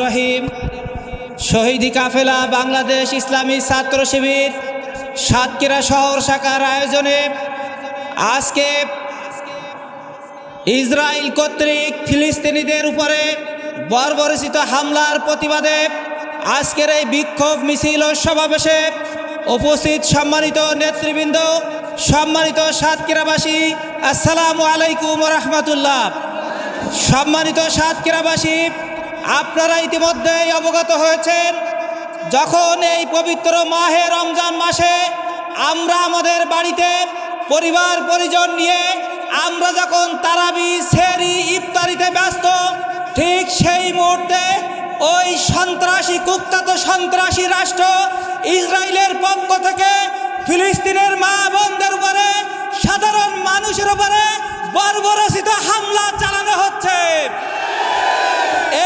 রহিম। শহীদি কাফেলা, বাংলাদেশ ইসলামী ছাত্র শিবির, সাতক্ষীরা শহর শাখার আয়োজনে আজকে ইসরায়েল কর্তৃক ফিলিস্তিনিদের উপরে বর্বরচিত হামলার প্রতিবাদে আজকের এই বিক্ষোভ মিছিল ও সমাবেশে উপস্থিত সম্মানিত নেতৃবৃন্দ সম্মানিত সাতক্ষীরাবাসী, আসসালামু আলাইকুম রহমতুল্লাহ সম্মানিত সাতক্ষীরাবাসী, আপনারা ইতিমধ্যেই অবগত হয়েছেন, যখন এই পবিত্র মাহে রমজান মাসে আমরা আমাদের বাড়িতে পরিবার পরিজন নিয়ে আমরা যখন তারাবি, সেরি, ইফতারিতে ব্যস্ত, ঠিক সেই মুহূর্তে ওই সন্ত্রাসী কুখ্যাত সন্ত্রাসী রাষ্ট্র ইসরায়েলের পক্ষ থেকে ফিলিস্তিনের মা সাধারণ মানুষের উপরে বর্বরচিত হামলা চালানো হচ্ছে।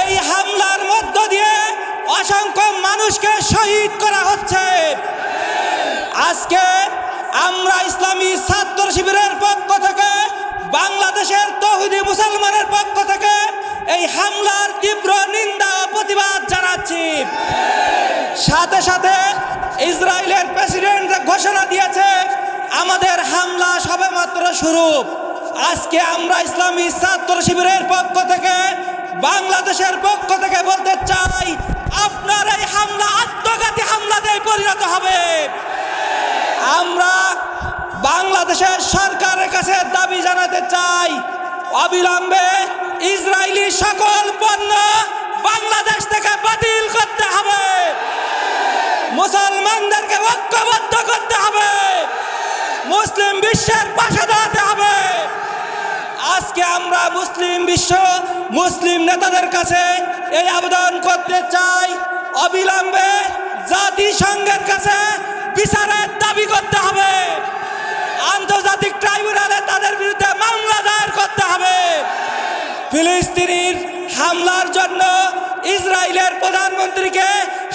এই হামলার মধ্য দিয়ে অসংখ্য মানুষকে শহীদ করা হচ্ছে। আজকে আমরা ইসলামী ছাত্র শিবিরের পক্ষ থেকে, বাংলাদেশের তহুদি মুসলমানের পক্ষ থেকে এই হামলার তীব্র নিন্দা প্রতিবাদ জানাচ্ছি। সাথে সাথে ইসরায়েলের প্রেসিডেন্ট ঘোষণা দিয়েছে আমাদের হামলা সবেমাত্র শুরু। আজকে আমরা ইসলামী ছাত্র শিবিরের পক্ষ থেকে, বাংলাদেশের পক্ষ থেকে বলতে চাই, আপনার এই হামলা, আত্মঘাতী হামলাতে পরিণত হবে। আমরা বাংলাদেশের সরকারের কাছে দাবি জানাতে চাই, অবিলম্বে ইসরায়েলি সকল পণ্য বাংলাদেশ থেকে বাতিল করতে বিশ্বের পাশে দাঁড়াতে হবে। আজকে আমরা মুসলিম বিশ্ব, মুসলিম নেতাদের কাছে এই আবেদন করতে চাই। অবিলম্বে জাতিসংঘের কাছে বিচারের দাবি করতে হবে। আন্তর্জাতিক ট্রাইব্যুনালে তাদের বিরুদ্ধে মামলা দায়ের করতে হবে। ফিলিস্তিনির হামলার জন্য ইসরায়েলের প্রধানমন্ত্রীকে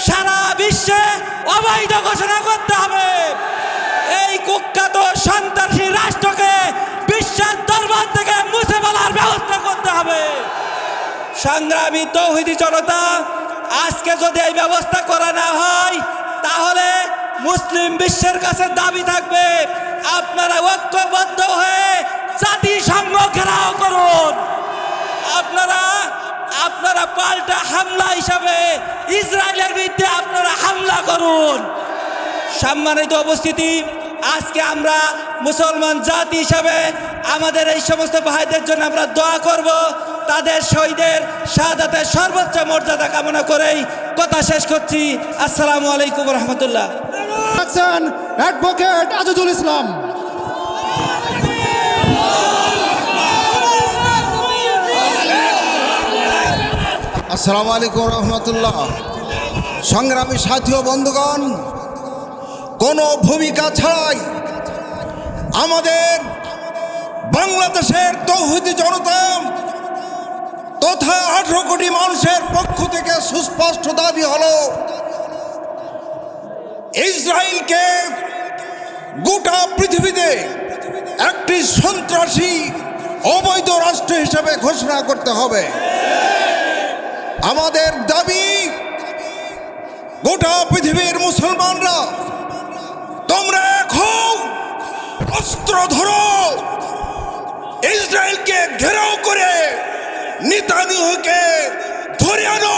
সারা বিশ্বে অবৈধ ঘোষণা করতে হবে। এই কুখ্যাত সন্ত্রাসী রাষ্ট্রকে বিশ্বের দরবার থেকে মুছে ফেলার ব্যবস্থা করতে হবে। সংগ্রামী তৌহিদি জনতা, আজকে যদি এই ব্যবস্থা করা না হয়, তাহলে মুসলিম বিশ্বের কাছে দাবি থাকবে, আপনারা ঐক্যবদ্ধ হয়ে জাতিসংঘ ঘেরাও করুন। আপনারা আপনারা পাল্টা হামলা হিসাবে ইসরায়েলের বিরুদ্ধে আপনারা হামলা করুন। সম্মানিত উপস্থিতি আজকে আমরা মুসলমান জাতি হিসাবে আমাদের এই সমস্ত ভাইদের জন্য আমরা দোয়া করব তাদের শহীদের শাহাদাতের সর্বোচ্চ মর্যাদা কামনা করেই কথা শেষ করছি। আসসালামু আলাইকুম রহমতুল্লাহ। অ্যাডভোকেট আজিজুল ইসলাম। আসসালামু আলাইকুম রহমতুল্লাহ। সংগ্রামী সাথী ও বন্ধুগণ কোনো ভূমিকা ছাড়াই আমাদের বাংলাদেশের তৌহিদি জনতা তথা আঠারো কোটি মানুষের পক্ষ থেকে সুস্পষ্ট দাবি হলো, ইসরায়েলকে গোটা পৃথিবীতে একটি সন্ত্রাসী অবৈধ রাষ্ট্র হিসেবে ঘোষণা করতে হবে। আমাদের দাবি, গোটা পৃথিবীর মুসলমানরা তোমরা এখন অস্ত্র ধরো। ইসরায়েলকে ঘেরাও করে নিতানিহকে ধরে আনো,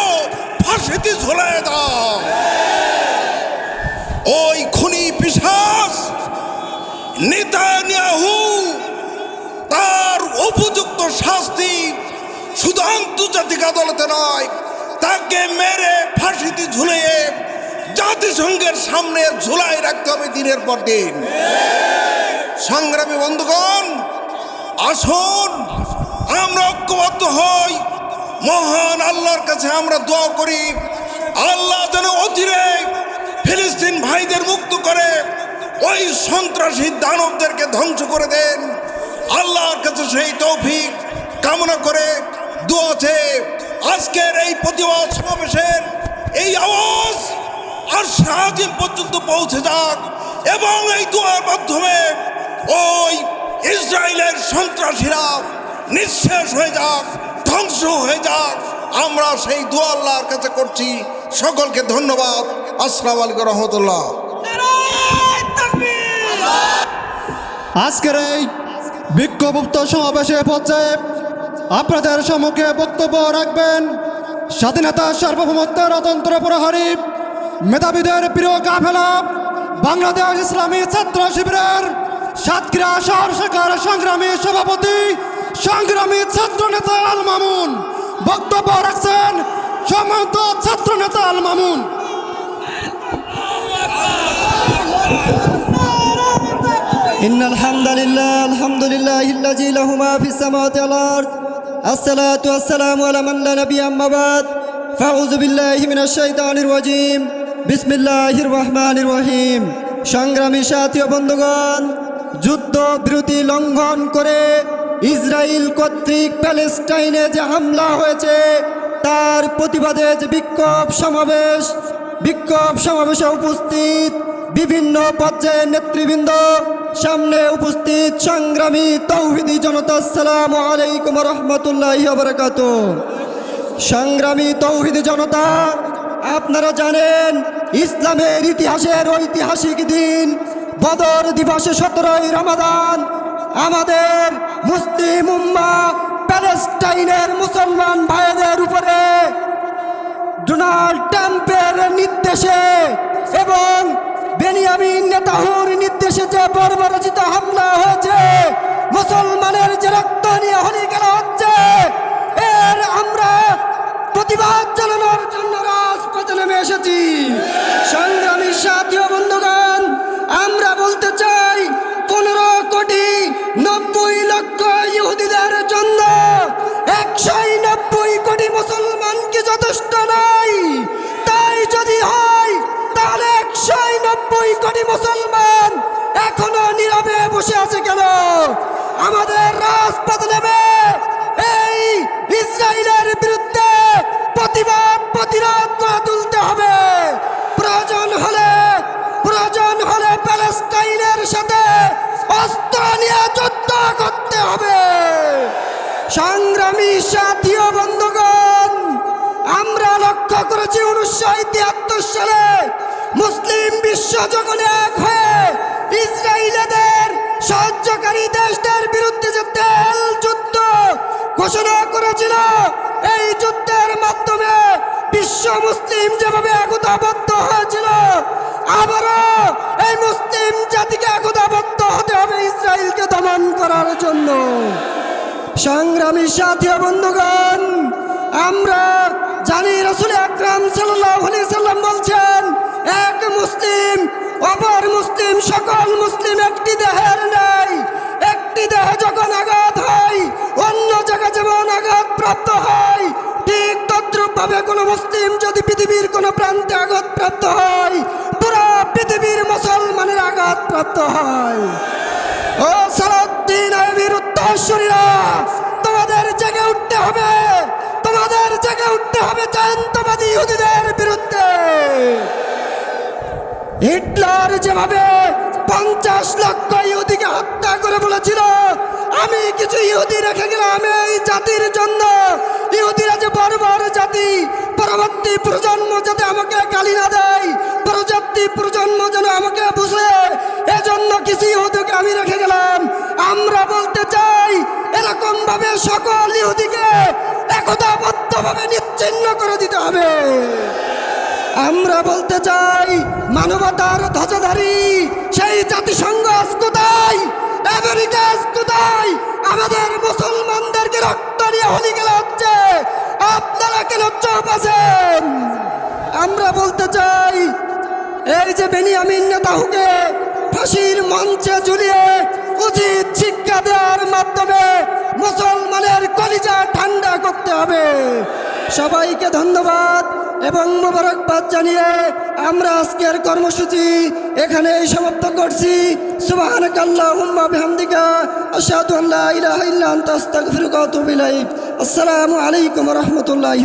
ফাঁসিতে ঝুলাই দাও। ওই খুনি পিসাস নেতানিয়াহু তার উপযুক্ত শাস্তি শুধু আন্তর্জাতিক আদালতে নয়, তাকে মেরে ফাঁসিতে ঝুলিয়ে জাতিসংঘের সামনে ঝুলাই রাখতে হবে দিনের পর দিন। সংগ্রামী বন্ধুগণ, আসুন, আমরা ঐক্যবদ্ধ হই। মহান আল্লাহর কাছে আমরা দোয়া করি। আল্লাহ যেন অচিরে ফিলিস্তিন ভাইদের মুক্ত করে, ওই সন্ত্রাসী দানবদেরকে ধ্বংস করে দেন। আল্লাহর কাছে সেই তৌফিক কামনা করে দোয়াছে আজকের এই প্রতিবাদ সমাবেশের এই আওয়াজ আর সাহায্য পর্যন্ত পৌঁছে যাক। এবং এই দোয়ার মাধ্যমে ওই ইসরায়েলের সন্ত্রাসীরা নিঃশেষ হয়ে যাক, ধ্বংস হয়ে যাক। আমরা সেই দোয়া আল্লাহর কাছে করছি। সকলকে ধন্যবাদ। আসসালামু আলাইকুম রহমতুল্লাহ। আজকের এই বিক্ষোভুক্ত সমাবেশে পর্যায়ে আপনাদের সম্মুখে বক্তব্য রাখবেন। স্বাধীনতা সার্বভৌমত্বের অতন্ত্র প্রহরী মেধাবীদের প্রিয় কাফেলা বাংলাদেশ ইসলামী ছাত্র শিবিরের সাতক্ষীরা শহর শাখার সংগ্রামী সভাপতি সংগ্রামী ছাত্র নেতা আল মামুন বক্তব্য রাখছেন সম্মানিত ছাত্র নেতা আল মামুন إن الحمد لله الحمد لله الذي له ما في السماوات والأرض الصلاة والسلام على من لا نبي أما بعد فأعوذ بالله من الشيطان الرجيم বিসমিল্লাহির রহমানির রহিম সংগ্রামী সাথীয় বন্ধুগণ, যুদ্ধ বিরতি লঙ্ঘন করে ইসরায়েল কর্তৃক প্যালেস্টাইনে যে হামলা হয়েছে, তার প্রতিবাদে যে বিক্ষোভ সমাবেশ, বিক্ষোভ সমাবেশে উপস্থিত বিভিন্ন পর্যায়ের নেতৃবৃন্দ, সামনে উপস্থিত সংগ্রামী তৌহিদি জনতা সালাম আলাইকুম রহমতুল্লাহ সংগ্রামী তৌহিদি জনতা, আপনারা জানেন ইসলামের ইতিহাসের ঐতিহাসিক দিন। বদর দিবসে সতেরোই রমাদান। আমাদের মুসলিম উম্মা প্যালেস্টাইনের মুসলমান ভাইদের উপরে ডোনাল্ড ট্রাম্পের নির্দেশে এবং বেনিয়ামিন নেতাহুর নির্দেশে যে বর্বরচিত হামলা হয়েছে, মুসলমানের যে রক্ত নিয়ে হলি খেলা হচ্ছে, এর আমরা প্রতিবাদ জানানোর জন্য নেমে এসেছি। সংগ্রামী সাথী ও বন্ধুগণ, আমরা বলতে চাই পনেরো কোটি নব্বই লক্ষ ইহুদিদের জন্য একশো নব্বই কোটি মুসলমান কি যথেষ্ট নাই। তাই যদি হয়, তাহলে একশো নব্বই কোটি মুসলমান এখনও নীরবে বসে আছে কেন? আমাদের রাজপথ অস্ত্র নিয়ে যুদ্ধ করতে হবে। সংগ্রামী সাথী ও বন্ধুগণ, আমরা লক্ষ্য করেছি উনিশশো তিয়াত্তর সালে মুসলিম বিশ্ব যখন এক হয়ে ইসরায়েলেদের সাহায্যকারী দেশদের বিরুদ্ধে যে তেল যুদ্ধ ঘোষণা করেছিল, এই যুদ্ধের মাধ্যমে বিশ্ব মুসলিম যেভাবে একতাবদ্ধ হয়েছিল, আবারও এই মুসলিম জাতিকে একতাবদ্ধ হবে ইসরায়েলকে দমন করার জন্য। সংগ্রামী সাথী বন্ধুগণ, আমরা জানি রসুল আকরাম সাল্লাম বলছেন, এক মুসলিম, অপর মুসলিম, সকল মুসলিম একটি দেহের নেই। একটি দেহে যখন আঘাত হয়, অন্য জায়গা যেমন আঘাত প্রাপ্ত হয়, ঠিক তদ্রুপ ভাবে কোনো মুসলিম যদি পৃথিবীর কোনো প্রান্তে আঘাত প্রাপ্ত হয়, পুরো পৃথিবীর মুসলমানের আঘাত প্রাপ্ত হয়। আইবির তোমাদের জেগে উঠতে হবে। তোমাদের জেগে উঠতে হবে জায়ন্তবাদী ইহুদিদের বিরুদ্ধে। হিটলার যেভাবে পঞ্চাশ লক্ষ ইহুদিকে হত্যা করে বলেছিল, আমি কিছু ইহুদি রেখে গেলাম এই জাতির জন্য। ইহুদিরা যে বড় জাতি, পরবর্তী প্রজন্ম যাতে আমাকে গালি না দেয়, পরবর্তী প্রজন্ম যেন আমাকে সকল ইহুদিকে একতাবদ্ধভাবে নিচ্ছিন্ন করে দিতে হবে। আমরা বলতে চাই, মানবতার ধ্বজাধারী, সেই জাতিসংঘ আজ কোথায়? আমেরিকা আজ কোথায়? আমাদের মুসলমানদেরকে রক্ত নিয়ে হলি গেলে হচ্ছে। আপনারা কেন চোপ আছেন? আমরা বলতে চাই, এই যে বেনিয়ামিন নেতাহুকে ফাঁসির মঞ্চে ঝুলিয়ে উচিত শিক্ষা দেওয়ার মাধ্যমে মুসলমানের কলিজা ঠান্ডা করতে হবে। সবাইকে ধন্যবাদ এবং মোবারকবাদ জানিয়ে আমরা আজকের কর্মসূচি এখানে সমাপ্ত করছি। সুবহানাক আল্লাহুম্মা বিহামদিকা, আশহাদু আল্লা ইলাহা ইল্লা আনতা, আস্তাগফিরুকা আসসালামু আলাইকুম ওয়া রাহমাতুল্লাহি